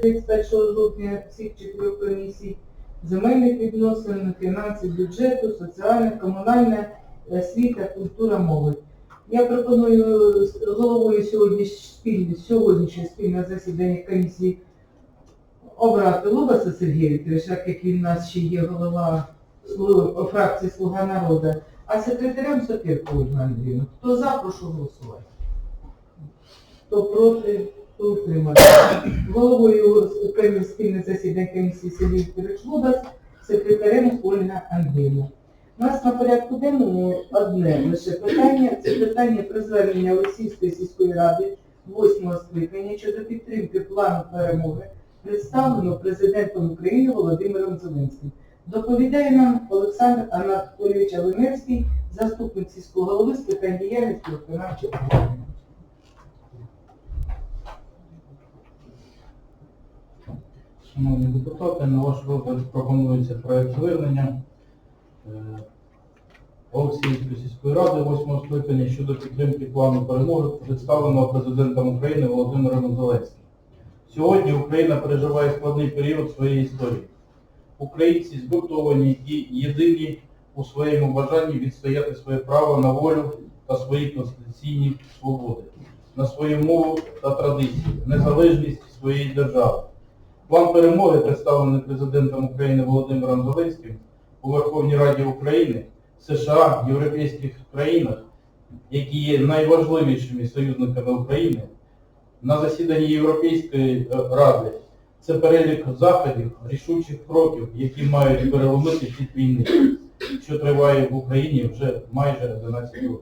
31 жовтня всіх чотирьох комісій земельних відносин, фінансів, бюджету, соціальних, комунальне, освіта, культура, молодь. Я пропоную з головою сьогодні спільне, сьогоднішнє спільне засідання комісії обрати Лобаса Сергія Вікторовича, як він у нас ще є голова фракції Слуга народу, а секретарем Сокирку Ольга Андріївна. Хто за, прошу голосувати. Хто проти, хто утримався. Головою комісії спільне засідання комісії Сергій Вікторович Лобас, секретарем Ольга Андріївна. У нас на порядку денному одне лише питання. Це питання про звернення Олексійської сільської ради восьмого скликання щодо підтримки плану перемоги, представлено президентом України Володимиром Зеленським. Доповідає нам Олександр Анатолійович Алиневський, заступник сільського голови з питань діяльності виконавчого управління. Шановні депутати, на ваш розгляд пропонується проект звернення е, Олексіївської сільської ради 8 скликання щодо підтримки плану перемоги, представленого президентом України Володимиром Зеленським. Сьогодні Україна переживає складний період своєї історії. Українці згуртовані і єдині у своєму бажанні відстояти своє право на волю та свої конституційні свободи, на свою мову та традиції, незалежність своєї держави. План перемоги, представлений президентом України Володимиром Зеленським у Верховній Раді України, США, європейських країнах, які є найважливішими союзниками України, на засіданні Європейської е, ради. Це перелік заходів, рішучих кроків, які мають переломити хід війни, що триває в Україні вже майже 11 років.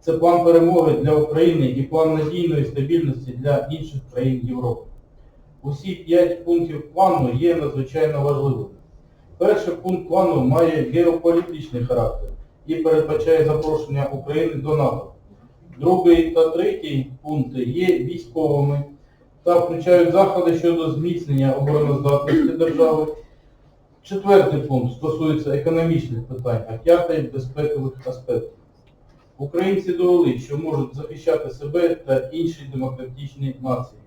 Це план перемоги для України і план надійної стабільності для інших країн Європи. Усі п'ять пунктів плану є надзвичайно важливими. Перший пункт плану має геополітичний характер і передбачає запрошення України до НАТО. Другий та третій пункти є військовими та включають заходи щодо зміцнення обороноздатності держави. Четвертий пункт стосується економічних питань, а п'ятий безпекових аспектів. Українці довели, що можуть захищати себе та інші демократичні нації.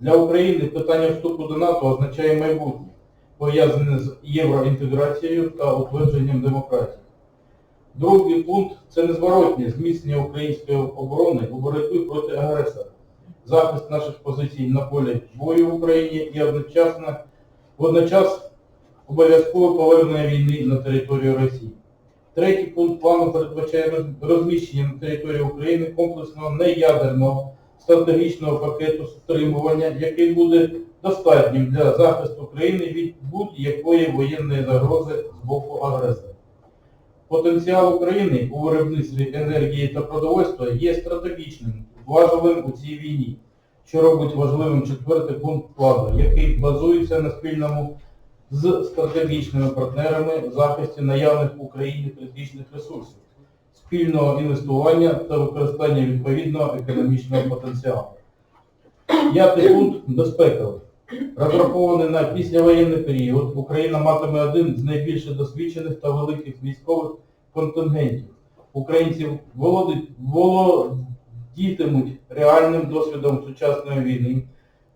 Для України питання вступу до НАТО означає майбутнє, пов'язане з євроінтеграцією та утвердженням демократії. Другий пункт це незворотнє зміцнення української оборони у боротьбі проти агресора, захист наших позицій на полі бою в Україні і одночасно, водночас обов'язкове повернення війни на територію Росії. Третій пункт плану передбачає розміщення на території України комплексного неядерного стратегічного пакету стримування, який буде достатнім для захисту країни від будь-якої воєнної загрози з боку агресора. Потенціал України у виробництві енергії та продовольства є стратегічним, важливим у цій війні, що робить важливим четвертий пункт плану, який базується на спільному з стратегічними партнерами в захисті наявних в Україні критичних ресурсів, спільного інвестування та використання відповідного економічного потенціалу. П'ятий пункт безпековий. Розрахований на післявоєнний період, Україна матиме один з найбільш досвідчених та великих військових контингентів. Українці володітимуть реальним досвідом сучасної війни,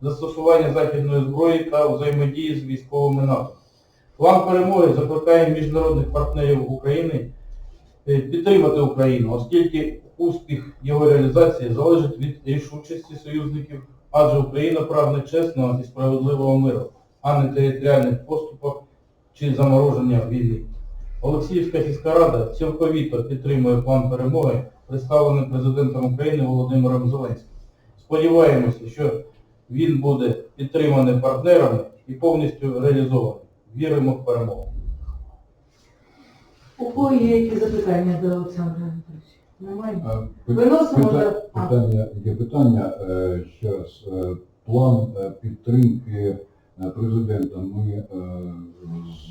застосування західної зброї та взаємодії з військовими НАТО. План перемоги закликає міжнародних партнерів України підтримати Україну, оскільки успіх його реалізації залежить від рішучості союзників, адже Україна прагне чесного і справедливого миру, а не територіальних поступок чи замороження війни. Олексіївська сільська рада цілковіто підтримує план перемоги, представлений президентом України Володимиром Зеленським. Сподіваємося, що він буде підтриманий партнерами і повністю реалізований. Віримо в перемогу. У кого є які запитання до Олександра Анатолійовича? Немає? Пи- Виносимо пита- за- а. Питання, є питання, е, ще раз, е, план е, підтримки е, президента, ми е,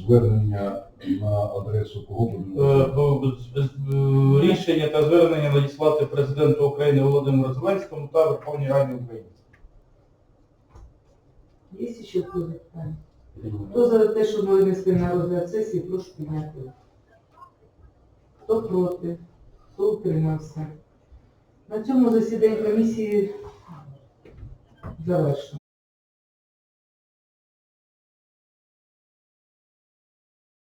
звернення на адресу кого Е, будемо? з- з- Рішення та звернення надіслати президенту України Володимиру Зеленському та Верховній Раді України. Є ще якісь питання? Хто за те, що ми винесли на розгляд сесії, прошу підняти. руку. Хто проти? Хто утримався? На цьому засідання комісії завершено.